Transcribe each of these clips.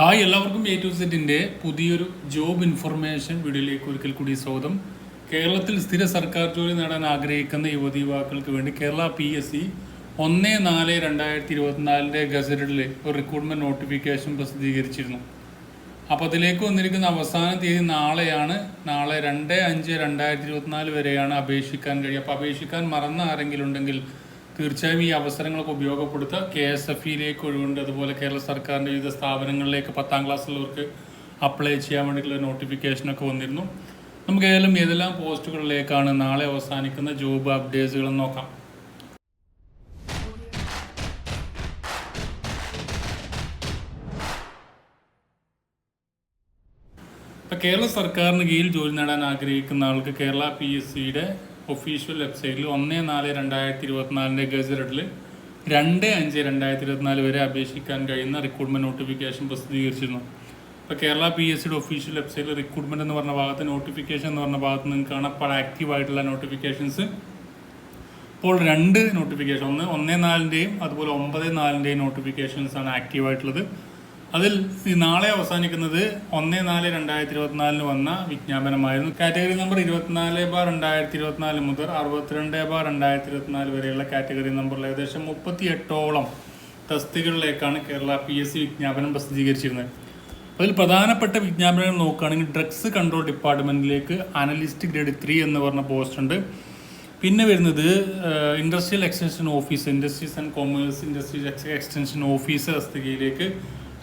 Hi എല്ലാവർക്കും A to സെറ്റിന്റെ പുതിയൊരു ജോബ് ഇൻഫർമേഷൻ വീഡിയോയിലേക്ക് ഒരിക്കൽ കൂടി സ്വാഗതം. കേരളത്തിൽ സ്ഥിര സർക്കാർ ജോലി നേടാൻ ആഗ്രഹിക്കുന്ന യുവതി യുവാക്കൾക്ക് വേണ്ടി കേരള പി എസ് സി ഒന്ന് നാല് രണ്ടായിരത്തി ഇരുപത്തിനാലിന്റെ ഗസറ്റിൽ ഒരു റിക്രൂട്ട്മെന്റ് നോട്ടിഫിക്കേഷൻ പ്രസിദ്ധീകരിച്ചിരുന്നു. അപ്പോൾ അതിലേക്ക് വന്നിരിക്കുന്ന അവസാന തീയതി നാളെയാണ്. നാളെ രണ്ട് അഞ്ച് രണ്ടായിരത്തി ഇരുപത്തിനാല് വരെയാണ് അപേക്ഷിക്കാൻ കഴിയുക. അപ്പോൾ അപേക്ഷിക്കാൻ മറന്ന ആരെങ്കിലും ഉണ്ടെങ്കിൽ തീർച്ചയായും ഈ അവസരങ്ങളൊക്കെ ഉപയോഗപ്പെടുത്തുക. കെ എസ് എഫ് ഇയിലേക്ക് ഒഴിവുണ്ട്. അതുപോലെ കേരള സർക്കാരിന്റെ വിവിധ സ്ഥാപനങ്ങളിലേക്ക് പത്താം ക്ലാസ്സിലുള്ളവർക്ക് അപ്ലൈ ചെയ്യാൻ വേണ്ടിയിട്ടുള്ള നോട്ടിഫിക്കേഷനൊക്കെ വന്നിരുന്നു. നമുക്ക് ഏതെല്ലാം ഏതെല്ലാം പോസ്റ്റുകളിലേക്കാണ് നാളെ അവസാനിക്കുന്ന ജോബ് അപ്ഡേറ്റ്സുകൾ നോക്കാം. ഇപ്പം കേരള സർക്കാരിന് കീഴിൽ ജോലി നേടാൻ ആഗ്രഹിക്കുന്ന ആൾക്ക് കേരള പി എസ് സിയുടെ ഒഫീഷ്യൽ വെബ്സൈറ്റിൽ ഒന്ന് നാല് രണ്ടായിരത്തി ഇരുപത്തിനാലിന്റെ ഗസറ്റിൽ രണ്ട് അഞ്ച് രണ്ടായിരത്തി ഇരുപത്തിനാല് വരെ അപേക്ഷിക്കാൻ കഴിയുന്ന റിക്രൂട്ട്മെന്റ് നോട്ടിഫിക്കേഷൻ പ്രസിദ്ധീകരിച്ചിരുന്നു. ഇപ്പോൾ കേരള പി എസ് സിയുടെ ഒഫീഷ്യൽ വെബ്സൈറ്റിൽ റിക്രൂട്ട്മെന്റ് എന്ന് പറഞ്ഞ ഭാഗത്ത് നോട്ടിഫിക്കേഷൻ എന്ന് പറഞ്ഞ ഭാഗത്ത് നിങ്ങൾക്ക് കാണാം. അപ്പോൾ ആക്റ്റീവ് ആയിട്ടുള്ള നോട്ടിഫിക്കേഷൻസ് ഇപ്പോൾ രണ്ട് നോട്ടിഫിക്കേഷൻ ഒന്ന് ഒന്ന് നാലിന്റെയും അതുപോലെ ഒമ്പത് നാലിന്റെയും നോട്ടിഫിക്കേഷൻസ് ആണ് ആക്റ്റീവ് ആയിട്ടുള്ളത്. അതിൽ നാളെ അവസാനിക്കുന്നത് ഒന്ന് നാല് രണ്ടായിരത്തി ഇരുപത്തിനാലിന് വന്ന വിജ്ഞാപനമായിരുന്നു. കാറ്റഗറി നമ്പർ ഇരുപത്തിനാല് ബാർ രണ്ടായിരത്തി ഇരുപത്തിനാല് മുതൽ അറുപത്തിരണ്ട് ബാർ രണ്ടായിരത്തി ഇരുപത്തിനാല് വരെയുള്ള കാറ്റഗറി നമ്പറിൽ ഏകദേശം മുപ്പത്തി എട്ടോളം തസ്തികകളിലേക്കാണ് കേരള പി എസ് സി വിജ്ഞാപനം പ്രസിദ്ധീകരിച്ചിരുന്നത്. അതിൽ പ്രധാനപ്പെട്ട വിജ്ഞാപനങ്ങൾ നോക്കുകയാണെങ്കിൽ ഡ്രഗ്സ് കൺട്രോൾ ഡിപ്പാർട്ട്മെന്റിലേക്ക് അനലിസ്റ്റ് ഗ്രേഡ് ത്രീ എന്ന് പറഞ്ഞ പോസ്റ്റ് ഉണ്ട്. പിന്നെ വരുന്നത് industrial extension office industries and commerce industries extension office തസ്തികയിലേക്ക്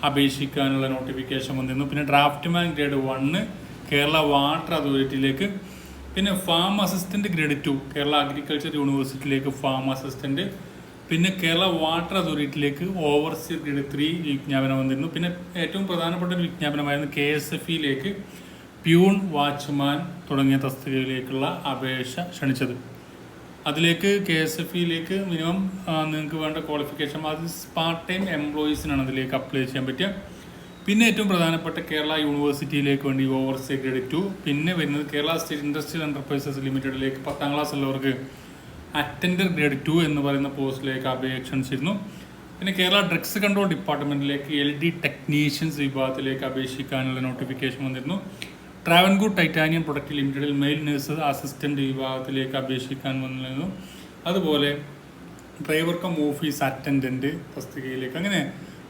അപേക്ഷിക്കാനുള്ള നോട്ടിഫിക്കേഷൻ വന്നിരുന്നു. പിന്നെ draftsman grade one Kerala water അതോറിറ്റിയിലേക്ക് പിന്നെ farm assistant grade two Kerala agriculture യൂണിവേഴ്സിറ്റിയിലേക്ക് farm assistant പിന്നെ കേരള വാട്ടർ അതോറിറ്റിയിലേക്ക് ഓവർസീർ ഗ്രേഡ് ത്രീ വിജ്ഞാപനം വന്നിരുന്നു. പിന്നെ ഏറ്റവും പ്രധാനപ്പെട്ട ഒരു വിജ്ഞാപനമായിരുന്നു കെ എസ് എഫ് ഇയിലേക്ക് പ്യൂൺ വാച്ച്മാൻ തുടങ്ങിയ തസ്തികയിലേക്കുള്ള അപേക്ഷ ക്ഷണിച്ചത്. അതിലേക്ക് കെ എസ് എഫ് ഇയിലേക്ക് മിനിമം നിങ്ങൾക്ക് വേണ്ട ക്വാളിഫിക്കേഷൻ അത് പാർട്ട് ടൈം എംപ്ലോയീസിനാണ് അതിലേക്ക് അപ്ലൈ ചെയ്യാൻ പറ്റുക. പിന്നെ ഏറ്റവും പ്രധാനപ്പെട്ട കേരള യൂണിവേഴ്സിറ്റിയിലേക്ക് വേണ്ടി ഓവർ ഗ്രേഡ് ടു പിന്നെ വരുന്നത് കേരള സ്റ്റേറ്റ് ഇൻഡസ്ട്രിയൽ എന്റർപ്രൈസസ് ലിമിറ്റഡിലേക്ക് പത്താം ക്ലാസ് ഉള്ളവർക്ക് അറ്റൻഡർ ഗ്രേഡ് ടു എന്ന് പറയുന്ന പോസ്റ്റിലേക്ക് അപേക്ഷ ക്ഷണിച്ചിരുന്നു പിന്നെ കേരള ഡ്രഗ്സ് കൺട്രോൾ ഡിപ്പാർട്ട്മെന്റിലേക്ക് എൽ ഡി ടെക്നീഷ്യൻസ് വിഭാഗത്തിലേക്ക് അപേക്ഷിക്കാനുള്ള നോട്ടിഫിക്കേഷൻ വന്നിരുന്നു. ട്രാവൻകൂർ ടൈറ്റാനിയം പ്രൊഡക്റ്റ് ലിമിറ്റഡിൽ മെയിൽ നഴ്സ് അസിസ്റ്റന്റ് വിഭാഗത്തിലേക്ക് അപേക്ഷിക്കാൻ വന്നിരുന്നു. അതുപോലെ ഡ്രൈവർ കം ഓഫീസ് അറ്റൻഡന്റ് തസ്തികയിലേക്ക് അങ്ങനെ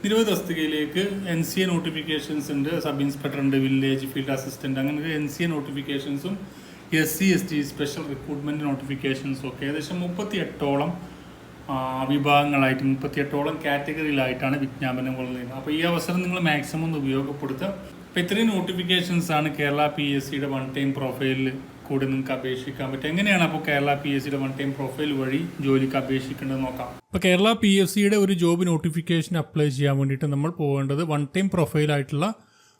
നിരവധി തസ്തികയിലേക്ക് എൻ സി എ നോട്ടിഫിക്കേഷൻസ് ഉണ്ട്. സബ് ഇൻസ്പെക്ടർ ഉണ്ട് വില്ലേജ് ഫീൽഡ് അസിസ്റ്റന്റ് അങ്ങനെ N C A നോട്ടിഫിക്കേഷൻസും S C S T special recruitment നോട്ടിഫിക്കേഷൻസും ഒക്കെ ഏകദേശം മുപ്പത്തി എട്ടോളം വിഭാഗങ്ങളായിട്ട് മുപ്പത്തിയെട്ടോളം കാറ്റഗറിയിലായിട്ടാണ് വിജ്ഞാപനം കൊള്ളുന്നത്. അപ്പോൾ ഈ അവസരം നിങ്ങൾ മാക്സിമം ഒന്ന് ഉപയോഗപ്പെടുത്തുക. അപ്പോൾ ഇത്രയും നോട്ടിഫിക്കേഷൻസ് ആണ് കേരള പി എസ് സിയുടെ വൺ ടൈം പ്രൊഫൈലിൽ കൂടി നിങ്ങൾക്ക് അപേക്ഷിക്കാൻ പറ്റും എങ്ങനെയാണ് അപ്പോൾ കേരള പി എസ് സിയുടെ വൺ ടൈം പ്രൊഫൈൽ വഴി ജോലിക്ക് അപേക്ഷിക്കേണ്ടത് നോക്കാം. അപ്പോൾ കേരള പി എസ് സിയുടെ ഒരു ജോബ് നോട്ടിഫിക്കേഷൻ അപ്ലൈ ചെയ്യാൻ വേണ്ടിയിട്ട് നമ്മൾ പോകേണ്ടത് വൺ ടൈം പ്രൊഫൈലായിട്ടുള്ള